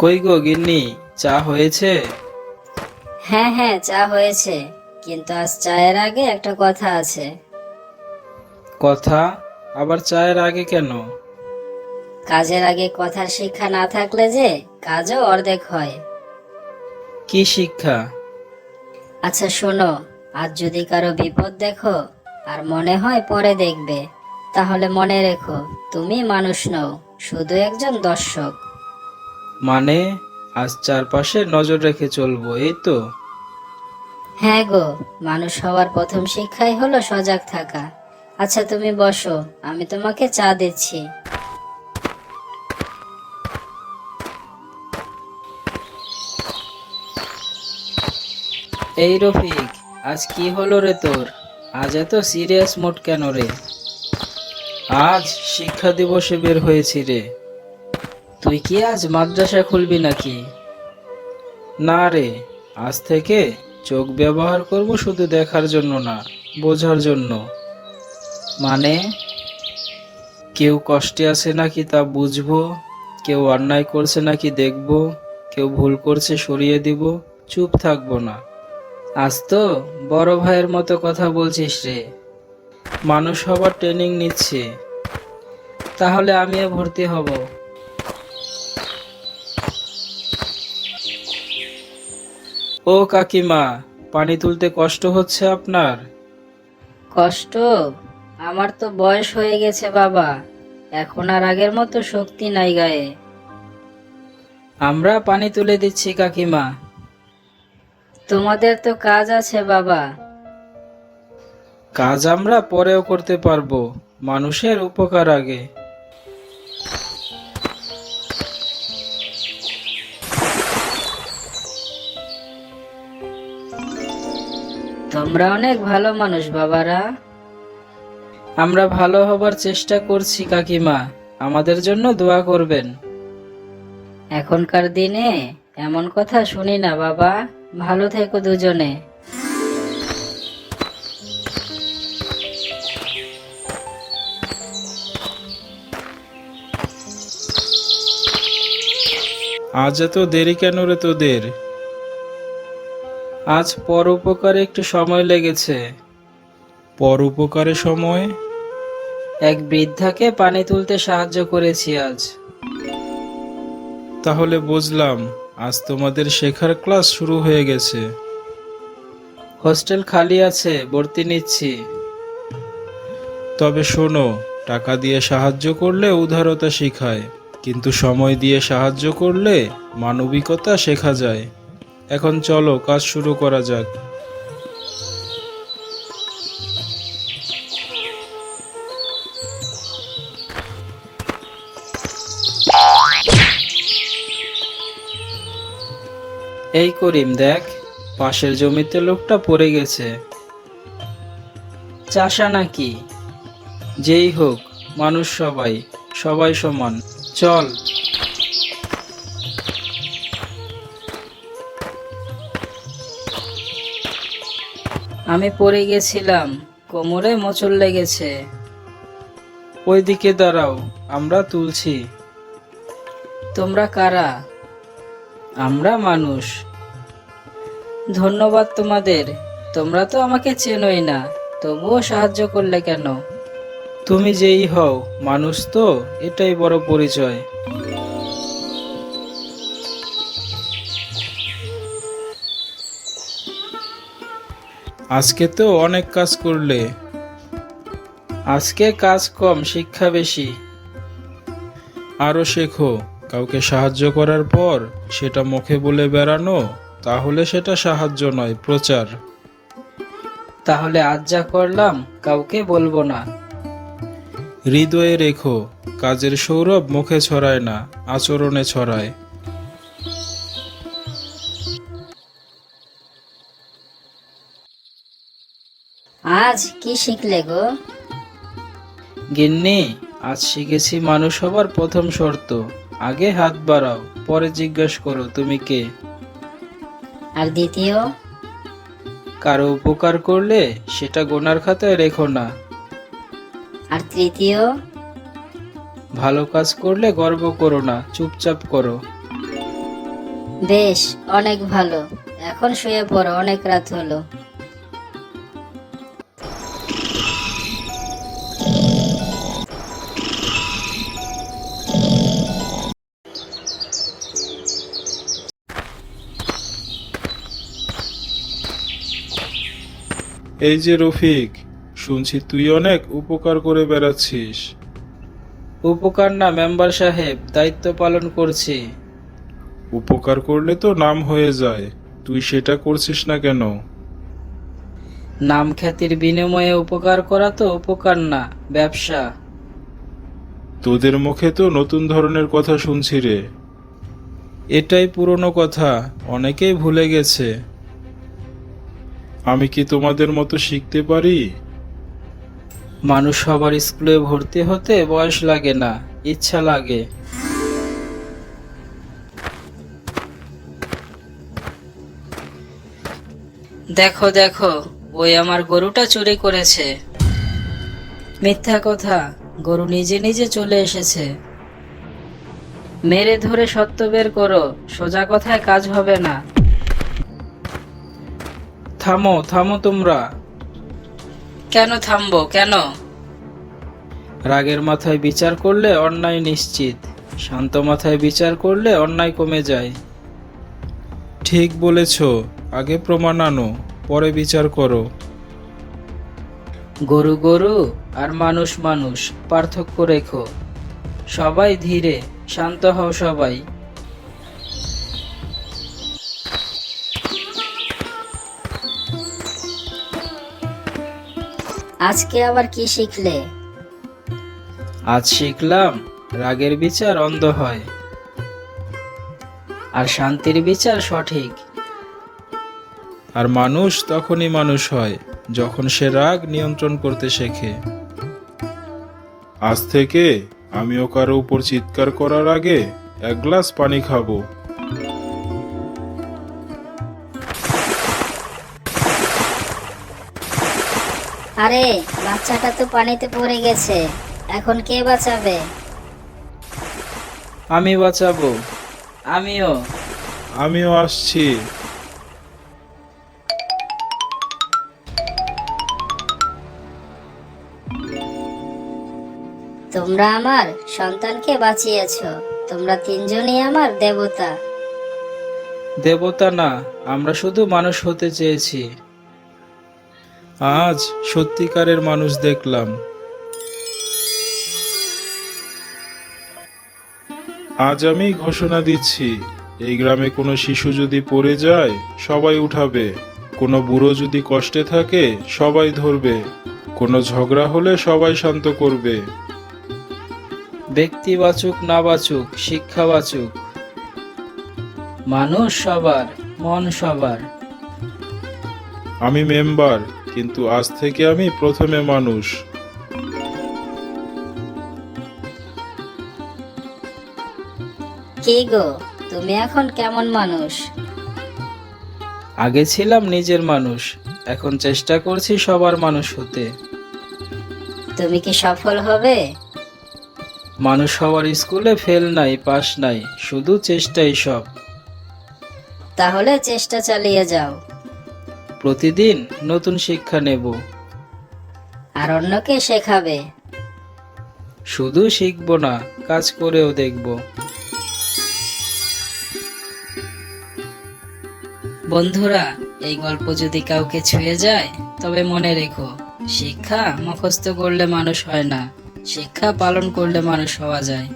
কই গো গিন্নি? চা হয়েছে? হ্যাঁ হ্যাঁ চা হয়েছে। কিন্তু আজ চায়ের আগে একটা কথা আছে। কথা? আবার চায়ের আগে কেন? কাজের আগে কথার শিক্ষা না থাকলে যে কাজও অর্ধেক হয়। কি শিক্ষা? আচ্ছা শোনো আজ যদি কারও বিপদ দেখো আর মনে হয় পরে দেখবে তাহলে মনে রেখো তুমি মানুষ নও শুধু একজন দর্শক। মানে আজ চারপাশে নজর রেখে চলবো এই তো। হ্যাঁ গো মানুষ হওয়ার প্রথম শিক্ষাই হলো সজাগ থাকা। আচ্ছা তুমি বসো আমি তোমাকে চা দিচ্ছি। এই রফিক আজ কি হলো রে তোর? আজ এত সিরিয়াস মোড কেন রে? আজ শিক্ষা দিবসে বের হয়েছি রে। তুই কি আজ মাদ্রাসা খুলবি নাকি? না রে আজ থেকে চোখ ব্যবহার করব শুধু দেখার জন্য না বোঝার জন্য। মানে? কেউ কষ্টে আছে নাকি তা বুঝব কেউ অন্যায় করছে নাকি দেখব কেউ ভুল করছে সরিয়ে দিব চুপ থাকব না। আজ তো বড় ভাইয়ের মতো কথা বলছিস রে। মানুষ হবার ট্রেনিং নিচ্ছে। তাহলে আমিও ভর্তি হব। ও কাকিমা পানি তুলতে কষ্ট হচ্ছে আপনার? কষ্ট? আমার তো বয়স হয়ে গেছে বাবা। এখন আর আগের মতো শক্তি নাই গায়ে। আমরা পানি তুলে দিচ্ছি কাকিমা। তোমাদের তো কাজ আছে বাবা। কাজ আমরা পরেও করতে পারব। মানুষের উপকার আগে। তোমরা অনেক ভালো মানুষ বাবারা। আমরা ভালো হবার চেষ্টা করছি কাকিমা। আমাদের জন্য দোয়া করবেন। এখনকার দিনে এমন কথা শুনি না বাবা। ভালো থেকো দুজনে। আজ এত দেরি কেন রে তোদের? আজ পরোপকারে একটু সময় লেগেছে। পরোপকারে সময়? এক বৃদ্ধাকে পানি তুলতে সাহায্য করেছি আজ। তাহলে বুঝলাম আজ তোমাদের শেখার ক্লাস শুরু হয়ে গেছে। হোস্টেল খালি আছে ভর্তি নিচ্ছি। তবে শোনো টাকা দিয়ে সাহায্য করলে উদারতা শেখায় কিন্তু সময় দিয়ে সাহায্য করলে মানবিকতা শেখা যায়। এখন চলো, কাজ শুরু করা যাক। এই করিম, দেখ, পাশের জমিতে লোকটা পড়ে গেছে। চাষা নাকি? যেই হোক, মানুষ সবাই সবাই সমান। চল। আমি পড়ে গেছিলাম। কোমরে মোচড় লেগেছে। ওইদিকে দাঁড়াও আমরা তুলছি। তোমরা কারা? আমরা মানুষ। ধন্যবাদ তোমাদের। তোমরা তো আমাকে চেনোই না তবুও সাহায্য করলে কেন? তুমি যেই হও মানুষ তো এটাই বড় পরিচয়। আজকে তো অনেক কাজ করলে। আজকে কাজ কম শিক্ষা বেশি। আরও শেখো কাউকে সাহায্য করার পর সেটা মুখে বলে বেড়ানো তাহলে সেটা সাহায্য নয় প্রচার। তাহলে আজ যা করলাম কাউকে বলব না। হৃদয়ে রেখো কাজের সৌরভ মুখে ছড়ায় না আচরণে ছড়ায়। আজ কি শিখলে গো? গিন্নি আজ শিখেছি মানুষ হবার প্রথম শর্ত। আগে হাত বাড়াও পরে জিজ্ঞেস করো তুমি কে। আর দ্বিতীয়? কারও উপকার করলে সেটা গোনার খাতায় রেখো না। আর তৃতীয়? ভালো কাজ করলে গর্ব করো না চুপচাপ করো। বেশ অনেক ভালো। এখন শুয়ে পড়ো অনেক রাত হলো। এই যে রফিক শুনছি তুই অনেক উপকার করে বেড়াচ্ছিস। উপকার না মেম্বার সাহেব দায়িত্ব পালন করছি। উপকার করলে তো নাম হয়ে যায় তুই সেটা করছিস না কেন? নাম খ্যাতির বিনিময়ে উপকার করা তো উপকার না ব্যবসা। তোদের মুখে তো নতুন ধরনের কথা শুনছি রে। এটাই পুরনো কথা অনেকেই ভুলে গেছে। আমি কি তোমাদের মতো শিখতে পারি? মানুষ সবার স্কুলে ভর্তি হতে বয়স লাগে না, ইচ্ছা লাগে। দেখো দেখো, ওই আমার গরুটা চুরি করেছে। মিথ্যা কথা, গরু নিজে নিজে চলে এসেছে। মেরে ধরে সত্য বের করো, সোজা কথায় কাজ হবে না। থামো থামো তোমরা। কেন থামবো? কেন? রাগের মাথায় বিচার করলে অন্যায় নিশ্চিত। শান্ত মাথায় বিচার করলে অন্যায় কমে যায়। ঠিক বলেছ আগে প্রমাণ আনো পরে বিচার করো। গরু গরু আর মানুষ মানুষ পার্থক্য রেখো। সবাই ধীরে শান্ত হও সবাই। আজকে আবার কি শিখলে? আজ শিখলাম রাগের বিচার অন্ধ হয়। আর শান্তির বিচার সঠিক। আর মানুষ তখনই মানুষ হয় যখন সে রাগ নিয়ন্ত্রণ করতে শেখে। আজ থেকে আমিও কারও উপর চিৎকার করার আগে এক গ্লাস পানি খাব। আরে বাচ্চাটা তো পানিতে পড়ে গেছে। এখন কে বাঁচাবে? আমি বাঁচাবো। আমিও। আমিও আসছি। তোমরা আমার সন্তানকে বাঁচিয়েছো। তোমরা তিনজনই আমার দেবতা। দেবতা না আমরা শুধু মানুষ হতে চেয়েছি। আজ সত্যিকারের মানুষ দেখলাম। আজ আমি ঘোষণা দিচ্ছি এই গ্রামে কোনো শিশু যদি পড়ে যায় সবাই উঠাবে। কোনো বুড়ো যদি কষ্টে থাকে সবাই ধরবে। কোনো ঝগড়া হলে সবাই শান্ত করবে। ব্যক্তি বাচুক না বাচুক শিক্ষা বাচুক। মানুষ সবার মন সবার। আমি মেম্বার কিন্তু আজ থেকে আমি প্রথমে মানুষ। কি গো? তুমি এখন কেমন মানুষ? আগে ছিলাম নিজের মানুষ এখন চেষ্টা করছি সবার মানুষ হতে। তুমি কি সফল হবে? মানুষ হওয়ার স্কুলে ফেল নাই পাস নাই শুধু চেষ্টাই সব। তাহলে চেষ্টা চালিয়ে যাও। প্রতিদিন নতুন শিক্ষা নেব। আর অন্যকে শেখাবে। শুধু শিখব না কাজ করেও দেখব। বন্ধুরা এই গল্প যদি কাউকে ছুঁয়ে যায় তবে মনে রেখো শিক্ষা মুখস্থ করলে মানুষ হয় না শিক্ষা পালন করলে মানুষ হওয়া যায়।